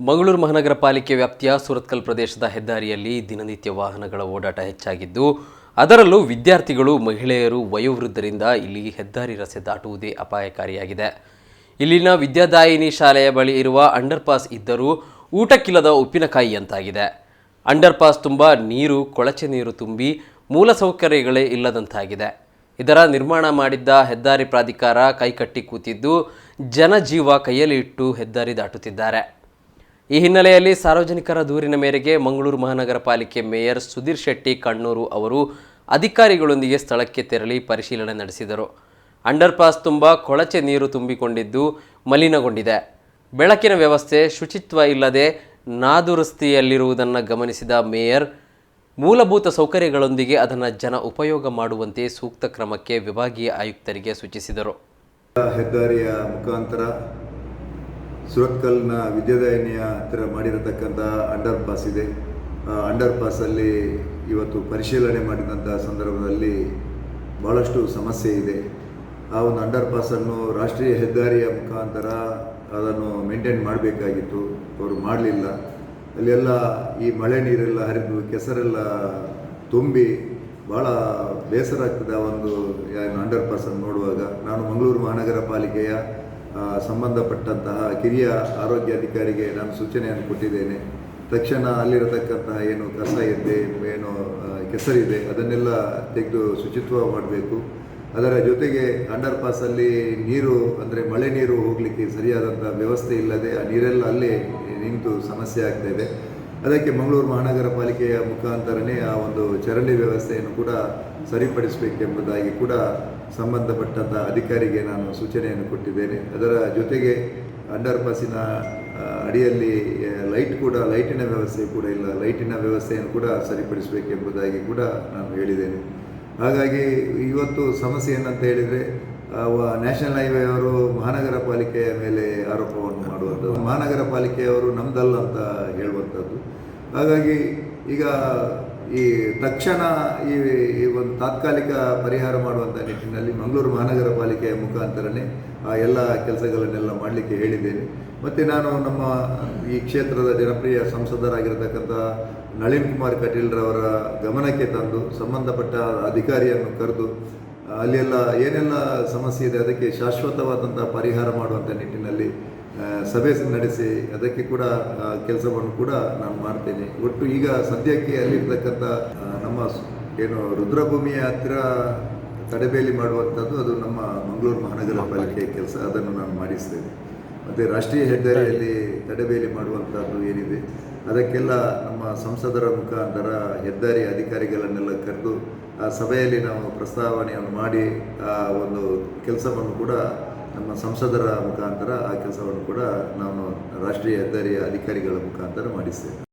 ಮಂಗಳೂರು ಮಹಾನಗರ ಪಾಲಿಕೆ ವ್ಯಾಪ್ತಿಯ ಸುರತ್ಕಲ್ ಪ್ರದೇಶದ ಹೆದ್ದಾರಿಯಲ್ಲಿ ದಿನನಿತ್ಯ ವಾಹನಗಳ ಓಡಾಟ ಹೆಚ್ಚಾಗಿದ್ದು, ಅದರಲ್ಲೂ ವಿದ್ಯಾರ್ಥಿಗಳು, ಮಹಿಳೆಯರು, ವಯೋವೃದ್ಧರಿಂದ ಇಲ್ಲಿ ಹೆದ್ದಾರಿ ರಸ್ತೆ ದಾಟುವುದೇ ಅಪಾಯಕಾರಿಯಾಗಿದೆ. ಇಲ್ಲಿನ ವಿದ್ಯಾದಾಯಿನಿ ಶಾಲೆಯ ಬಳಿ ಇರುವ ಅಂಡರ್ಪಾಸ್ ಇದ್ದರೂ ಊಟಕ್ಕಿಲ್ಲದ ಉಪ್ಪಿನಕಾಯಿಯಂತಾಗಿದೆ ಅಂಡರ್ಪಾಸ್ ತುಂಬ ನೀರು, ಕೊಳಚೆ ನೀರು ತುಂಬಿ ಮೂಲಸೌಕರ್ಯಗಳೇ ಇಲ್ಲದಂತಾಗಿದೆ. ಇದರ ನಿರ್ಮಾಣ ಮಾಡಿದ್ದ ಹೆದ್ದಾರಿ ಪ್ರಾಧಿಕಾರ ಕೈಕಟ್ಟಿ ಕೂತಿದ್ದು ಜನಜೀವ ಕೈಯಲ್ಲಿ ಇಟ್ಟು ಹೆದ್ದಾರಿ ದಾಟುತ್ತಿದ್ದಾರೆ. ಈ ಹಿನ್ನೆಲೆಯಲ್ಲಿ ಸಾರ್ವಜನಿಕರ ದೂರಿನ ಮೇರೆಗೆ ಮಂಗಳೂರು ಮಹಾನಗರ ಪಾಲಿಕೆ ಮೇಯರ್ ಸುಧೀರ್ ಶೆಟ್ಟಿ ಕಣ್ಣೂರು ಅವರು ಅಧಿಕಾರಿಗಳೊಂದಿಗೆ ಸ್ಥಳಕ್ಕೆ ತೆರಳಿ ಪರಿಶೀಲನೆ ನಡೆಸಿದರು. ಅಂಡರ್ಪಾಸ್ ತುಂಬ ಕೊಳಚೆ ನೀರು ತುಂಬಿಕೊಂಡಿದ್ದು ಮಲಿನಗೊಂಡಿದೆ. ಬೆಳಕಿನ ವ್ಯವಸ್ಥೆ ಶುಚಿತ್ವ ಇಲ್ಲದೆ ನಾದುರಸ್ತಿಯಲ್ಲಿರುವುದನ್ನು ಗಮನಿಸಿದ ಮೇಯರ್, ಮೂಲಭೂತ ಸೌಕರ್ಯಗಳೊಂದಿಗೆ ಅದನ್ನು ಜನ ಉಪಯೋಗ ಮಾಡುವಂತೆ ಸೂಕ್ತ ಕ್ರಮಕ್ಕೆ ವಿಭಾಗೀಯ ಆಯುಕ್ತರಿಗೆ ಸೂಚಿಸಿದರು. ಹೆದ್ದಾರಿಯ ಮುಖಾಂತರ ಸುರತ್ಕಲ್ನ ವಿದ್ಯಾದಾಯಿನಿಯ ಹತ್ತಿರ ಮಾಡಿರತಕ್ಕಂಥ ಅಂಡರ್ ಪಾಸ್ ಇದೆ. ಅಂಡರ್ ಪಾಸಲ್ಲಿ ಇವತ್ತು ಪರಿಶೀಲನೆ ಮಾಡಿದಂಥ ಸಂದರ್ಭದಲ್ಲಿ ಭಾಳಷ್ಟು ಸಮಸ್ಯೆ ಇದೆ. ಆ ಒಂದು ಅಂಡರ್ ಪಾಸನ್ನು ರಾಷ್ಟ್ರೀಯ ಹೆದ್ದಾರಿಯ ಮುಖಾಂತರ ಅದನ್ನು ಮೇಂಟೈನ್ ಮಾಡಬೇಕಾಗಿತ್ತು. ಅವರು ಮಾಡಲಿಲ್ಲ. ಅಲ್ಲೆಲ್ಲ ಈ ಮಳೆ ನೀರೆಲ್ಲ ಹರಿದು ಕೆಸರೆಲ್ಲ ತುಂಬಿ ಭಾಳ ಬೇಸರ ಆಗ್ತದೆ ಆ ಒಂದು ಅಂಡರ್ ಪಾಸನ್ನು ನೋಡುವಾಗ. ನಾನು ಮಂಗಳೂರು ಮಹಾನಗರ ಪಾಲಿಕೆಯ ಸಂಬಂಧಪಟ್ಟಂತಹ ಕಿರಿಯ ಆರೋಗ್ಯ ಅಧಿಕಾರಿಗೆ ನಾನು ಸೂಚನೆಯನ್ನು ಕೊಟ್ಟಿದ್ದೇನೆ. ತಕ್ಷಣ ಅಲ್ಲಿರತಕ್ಕಂತಹ ಏನು ಕಸ ಇದೆ ಏನು ಕೆಸರಿದೆ, ಅದನ್ನೆಲ್ಲ ತೆಗೆದು ಶುಚಿತ್ವ ಮಾಡಬೇಕು. ಅದರ ಜೊತೆಗೆ ಅಂಡರ್ ಪಾಸಲ್ಲಿ ನೀರು, ಅಂದರೆ ಮಳೆ ನೀರು ಹೋಗಲಿಕ್ಕೆ ಸರಿಯಾದಂಥ ವ್ಯವಸ್ಥೆ ಇಲ್ಲದೆ ಆ ನೀರೆಲ್ಲ ಅಲ್ಲೇ ನಿಂತು ಸಮಸ್ಯೆ ಆಗ್ತಾ ಅದಕ್ಕೆ ಮಂಗಳೂರು ಮಹಾನಗರ ಪಾಲಿಕೆಯ ಮುಖಾಂತರನೇ ಆ ಒಂದು ಚರಂಡಿ ವ್ಯವಸ್ಥೆಯನ್ನು ಕೂಡ ಸರಿಪಡಿಸಬೇಕೆಂಬುದಾಗಿ ಕೂಡ ಸಂಬಂಧಪಟ್ಟಂಥ ಅಧಿಕಾರಿಗೆ ನಾನು ಸೂಚನೆಯನ್ನು ಕೊಟ್ಟಿದ್ದೇನೆ. ಅದರ ಜೊತೆಗೆ ಅಂಡರ್ ಪಾಸಿನ ಅಡಿಯಲ್ಲಿ ಲೈಟ್ ಕೂಡ, ಲೈಟಿನ ವ್ಯವಸ್ಥೆ ಕೂಡ ಇಲ್ಲ. ಲೈಟಿನ ವ್ಯವಸ್ಥೆಯನ್ನು ಕೂಡ ಸರಿಪಡಿಸಬೇಕೆಂಬುದಾಗಿ ಕೂಡ ನಾನು ಹೇಳಿದ್ದೇನೆ. ಹಾಗಾಗಿ ಇವತ್ತು ಸಮಸ್ಯೆ ಏನಂತ ಹೇಳಿದರೆ ನ್ಯಾಷನಲ್ ಹೈವೇ ಅವರು ಮಹಾನಗರ ಪಾಲಿಕೆಯ ಮೇಲೆ ಆರೋಪವನ್ನು ಮಾಡುವಂಥದ್ದು. ಮಹಾನಗರ ಪಾಲಿಕೆಯವರು ನಮ್ದಲ್ಲ ಅಂತ ಹೇಳುವಂಥದ್ದು. ಹಾಗಾಗಿ ಈಗ ಈ ತಕ್ಷಣ ಈ ಈ ಒಂದು ತಾತ್ಕಾಲಿಕ ಪರಿಹಾರ ಮಾಡುವಂಥ ನಿಟ್ಟಿನಲ್ಲಿ ಮಂಗಳೂರು ಮಹಾನಗರ ಪಾಲಿಕೆಯ ಮುಖಾಂತರನೇ ಆ ಎಲ್ಲ ಕೆಲಸಗಳನ್ನೆಲ್ಲ ಮಾಡಲಿಕ್ಕೆ ಹೇಳಿದ್ದೇನೆ. ಮತ್ತು ನಾನು ನಮ್ಮ ಈ ಕ್ಷೇತ್ರದ ಜನಪ್ರಿಯ ಸಂಸದರಾಗಿರ್ತಕ್ಕಂಥ ನಳಿನ್ ಕುಮಾರ್ ಕಟೀಲ್ರವರ ಗಮನಕ್ಕೆ ತಂದು, ಸಂಬಂಧಪಟ್ಟ ಅಧಿಕಾರಿಯನ್ನು ಕರೆದು ಅಲ್ಲೆಲ್ಲ ಏನೆಲ್ಲ ಸಮಸ್ಯೆ ಇದೆ, ಅದಕ್ಕೆ ಶಾಶ್ವತವಾದಂಥ ಪರಿಹಾರ ಮಾಡುವಂಥ ನಿಟ್ಟಿನಲ್ಲಿ ಸಭೆ ನಡೆಸಿ, ಅದಕ್ಕೆ ಕೂಡ ಕೆಲಸವನ್ನು ಕೂಡ ನಾನು ಮಾಡ್ತೇನೆ. ಒಟ್ಟು ಈಗ ಸದ್ಯಕ್ಕೆ ಅಲ್ಲಿರ್ತಕ್ಕಂಥ ನಮ್ಮ ಏನು ರುದ್ರಭೂಮಿಯ ಹತ್ತಿರ ತಡೆಬೇಲಿ ಮಾಡುವಂಥದ್ದು ಅದು ನಮ್ಮ ಮಂಗಳೂರು ಮಹಾನಗರ ಪಾಲಿಕೆಯ ಕೆಲಸ, ಅದನ್ನು ನಾನು ಮಾಡಿಸ್ತೇನೆ. ಮತ್ತು ರಾಷ್ಟ್ರೀಯ ಹೆದ್ದಾರಿಯಲ್ಲಿ ತಡೆಬೇಲಿ ಮಾಡುವಂಥದ್ದು ಏನಿದೆ ಅದಕ್ಕೆಲ್ಲ ನಮ್ಮ ಸಂಸದರ ಮುಖಾಂತರ ಹೆದ್ದಾರಿ ಅಧಿಕಾರಿಗಳನ್ನೆಲ್ಲ ಕರೆದು ಆ ಸಭೆಯಲ್ಲಿ ನಾವು ಪ್ರಸ್ತಾವನೆಯನ್ನು ಮಾಡಿ ಆ ಒಂದು ಕೆಲಸವನ್ನು ಕೂಡ ನಮ್ಮ ಸಂಸದರ ಮುಖಾಂತರ ಆ ಕೆಲಸವನ್ನು ಕೂಡ ನಾವು ರಾಷ್ಟ್ರೀಯ ಹೆದ್ದಾರಿಯ ಅಧಿಕಾರಿಗಳ ಮುಖಾಂತರ ಮಾಡಿಸ್ತೇವೆ